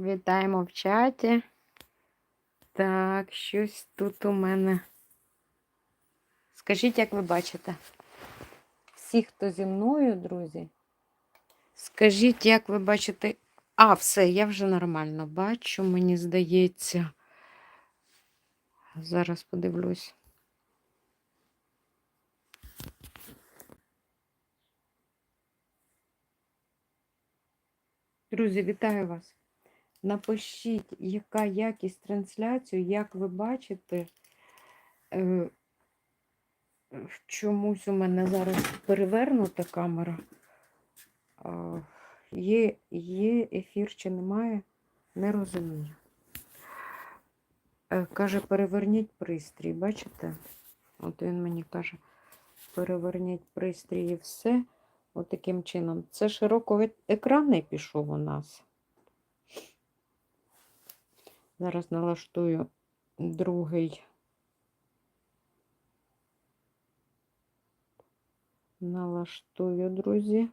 Вітаємо в чаті. Так, щось тут у мене. Скажіть, як ви бачите? Всі, хто зі мною, друзі. Скажіть, як ви бачите. А, все, я вже нормально бачу, мені здається. Зараз подивлюсь. Друзі, вітаю вас. Напишіть, яка якість трансляції, як ви бачите, е, чомусь у мене зараз перевернута камера. Є, є ефір чи немає, не розумію. Е, Каже, переверніть пристрій, бачите? От він мені каже, переверніть пристрій і все. От таким чином. Це широкоекранний пішов у нас. Зараз налаштую другий. Налаштую, друзі.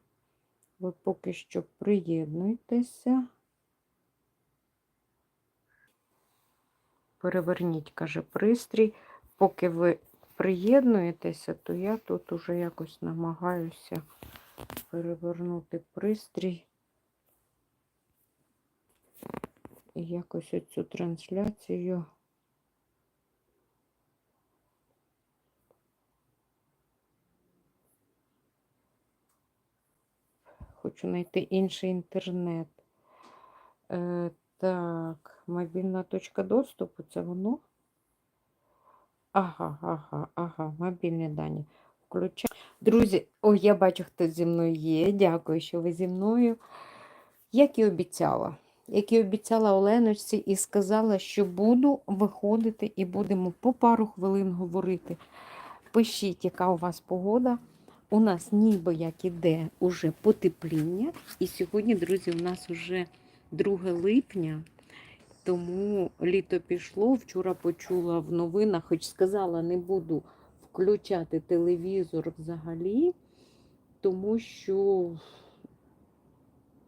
Ви поки що приєднуйтеся. Переверніть, каже, пристрій. Поки ви приєднуєтеся, то я тут уже якось намагаюся перевернути пристрій. І якось оцю трансляцію. Хочу знайти інший інтернет. Е, так, мобільна точка доступу, це воно? Ага, ага, ага, мобільні дані. Включаю. Друзі, ой, я бачу, хто зі мною є. Дякую, що ви зі мною. Як і обіцяла. Як і обіцяла Оленочці, і сказала, що буду виходити і будемо по пару хвилин говорити. Пишіть, яка у вас погода. У нас ніби як іде уже потепління. І сьогодні, друзі, у нас вже 2 липня, тому літо пішло. Вчора почула в новинах, хоч сказала, не буду включати телевізор взагалі, тому що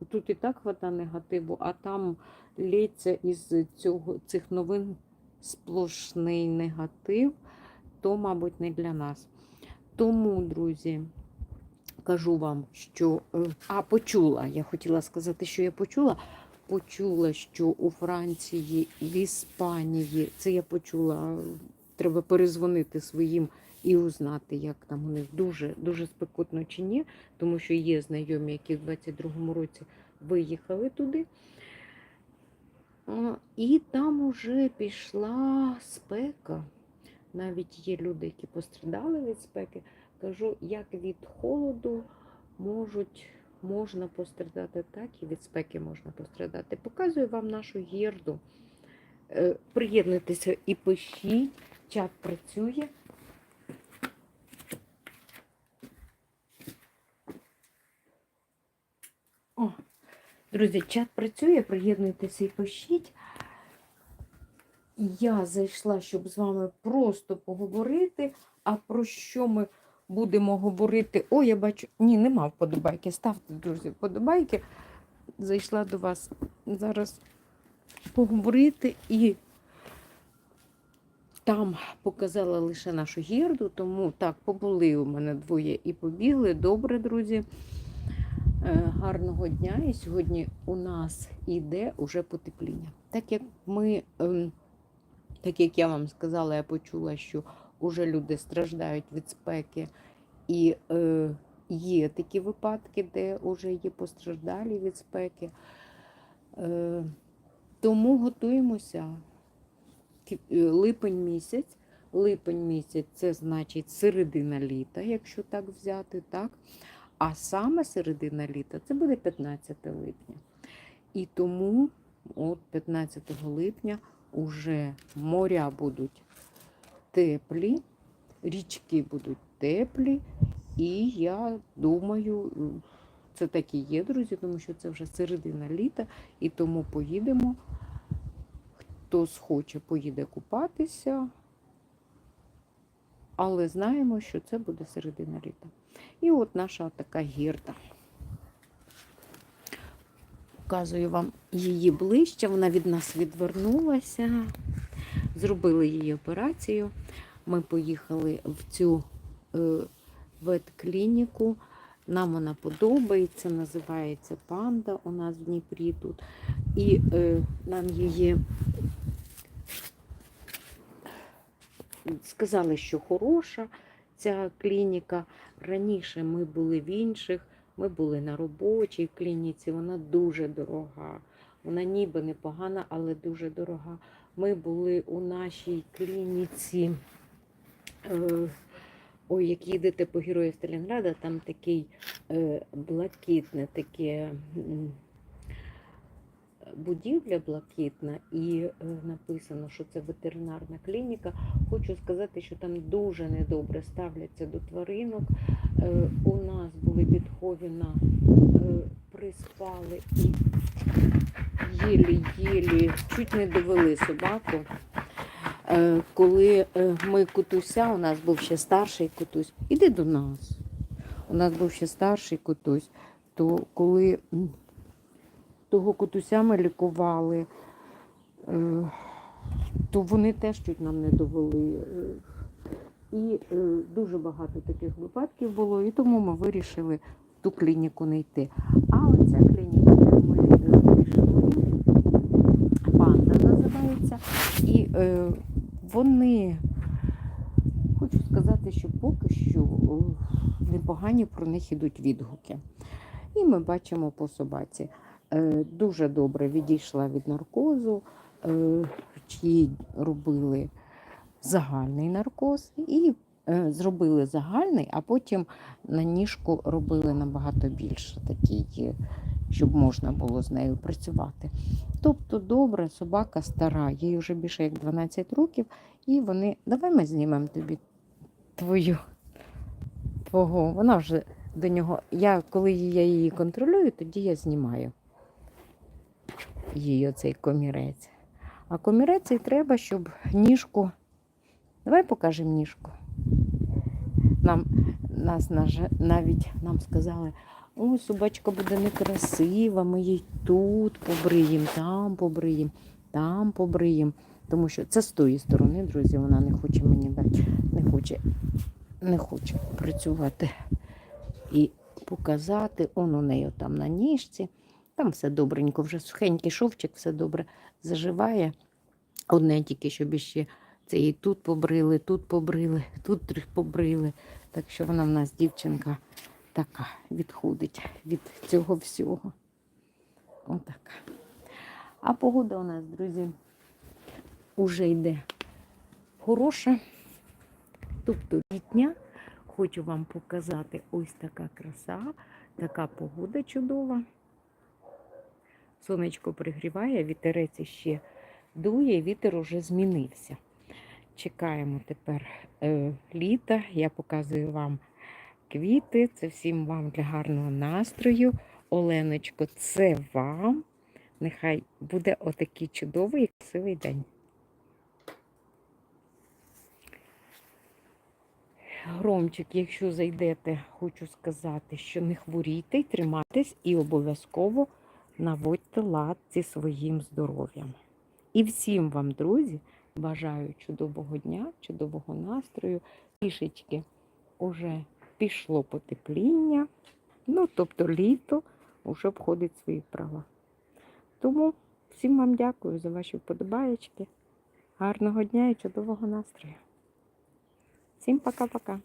тут і так хвата негативу, а там лється із цього, цих новин сплошний негатив, то, мабуть, не для нас. Тому, друзі, кажу вам, що. е, А, почула. Я хотіла сказати, що я почула. Почула, що у Франції, в Іспанії, це я почула, треба перезвонити своїм і узнати, як там у них дуже дуже спекотно чи ні, тому що є знайомі, які в 22-му році виїхали туди. І там уже пішла спека. Навіть є люди, які пострадали від спеки. Кажу, як від холоду можуть, можна пострадати, так і від спеки можна пострадати. Показую вам нашу гірду. Е, Приєднуйтеся і пишіть, чат працює. О, друзі, чат працює, приєднуйтеся і пишіть. Я зайшла, щоб з вами просто поговорити. А про що ми будемо говорити? О, я бачу, ні, нема вподобайки. Ставте, друзі, вподобайки. Зайшла до вас зараз поговорити і там показала лише нашу гірду, тому так, побули у мене двоє і побігли. Добре, друзі. Е, Гарного дня. І сьогодні у нас іде уже потепління. Так як ми, ем, так як я вам сказала, я почула, що уже люди страждають від спеки, і е, є такі випадки, де вже є постраждалі від спеки. Е, тому готуємося. Липень місяць. Липень місяць це значить середина літа, якщо так взяти, так? А саме середина літа це буде 15 липня. І тому от 15 липня уже моря будуть теплі, річки будуть теплі. І я думаю, це так і є, друзі, тому що це вже середина літа, і тому поїдемо. Хто схоче, поїде купатися. Але знаємо, що це буде середина літа. І от наша така гірда. Показую вам її ближче. Вона від нас відвернулася. Зробили її операцію. Ми поїхали в цю е, ветклініку. Нам вона подобається, називається Панда у нас в Дніпрі тут. І е, нам її сказали, що хороша ця клініка. Раніше ми були в інших, ми були на робочій клініці, вона дуже дорога. Вона ніби непогана, але дуже дорога. Ми були у нашій клініці. Е, Ой, як їдете по героїв Сталінграда, там такий е, блакитне таке будівля блакитна, і е, написано, що це ветеринарна клініка. Хочу сказати, що там дуже недобре ставляться до тваринок. Е, у нас були Бетховена, е, приспали і єлі-єлі, чуть не довели собаку. Коли ми кутуся, у нас був ще старший кутусь, іди до нас. У нас був ще старший кутусь, то коли того кутуся ми лікували, е, то вони теж чуть нам не довели. Е, І е, дуже багато таких випадків було, і тому ми вирішили в ту клініку не йти. А оця клініка, ми пішли, панда називається. І вони, хочу сказати, що поки що непогані про них ідуть відгуки. І ми бачимо по собаці. Е, дуже добре відійшла від наркозу, е, їй робили загальний наркоз і е, зробили загальний, а потім на ніжку робили набагато більше, такий, щоб можна було з нею працювати. Тобто добре, собака стара, їй вже більше як 12 років, і вони. Давай ми знімемо тобі твою твого. Вона вже до нього. Я, коли я її контролюю, тоді я знімаю її оцей комірець. А комірець і треба, щоб ніжку. Давай покажемо ніжку. Нам нас навіть нам сказали, ой, собачка буде некрасива, ми їй тут побриємо, там побриємо, там побриємо. Тому що це з тої сторони, друзі, вона не хоче мені дати, не хоче, не хоче працювати і показати. Он у неї там на ніжці. Там все добренько, вже сухенький шовчик, все добре заживає. Одне тільки, щоб іще це і тут побрили, тут побрили, тут побрили. Так що вона в нас дівчинка така відходить від цього всього. Отака. А погода у нас, друзі, уже йде хороша. Тобто літня. Хочу вам показати ось така краса, така погода чудова. Сонечко пригріває, вітерець ще дує, вітер уже змінився. Чекаємо тепер е, літа. Я показую вам квіти. Це всім вам для гарного настрою. Оленочко, це вам. Нехай буде отакий чудовий і красивий день. Громчик, якщо зайдете, хочу сказати, що не хворійте, тримайтесь і обов'язково наводьте лад зі своїм здоров'ям. І всім вам, друзі, бажаю чудового дня, чудового настрою. Трішечки уже пішло потепління, ну, тобто літо вже входить свої права. Тому всім вам дякую за ваші вподобаєчки. Гарного дня і чудового настрою. Всім пока-пока.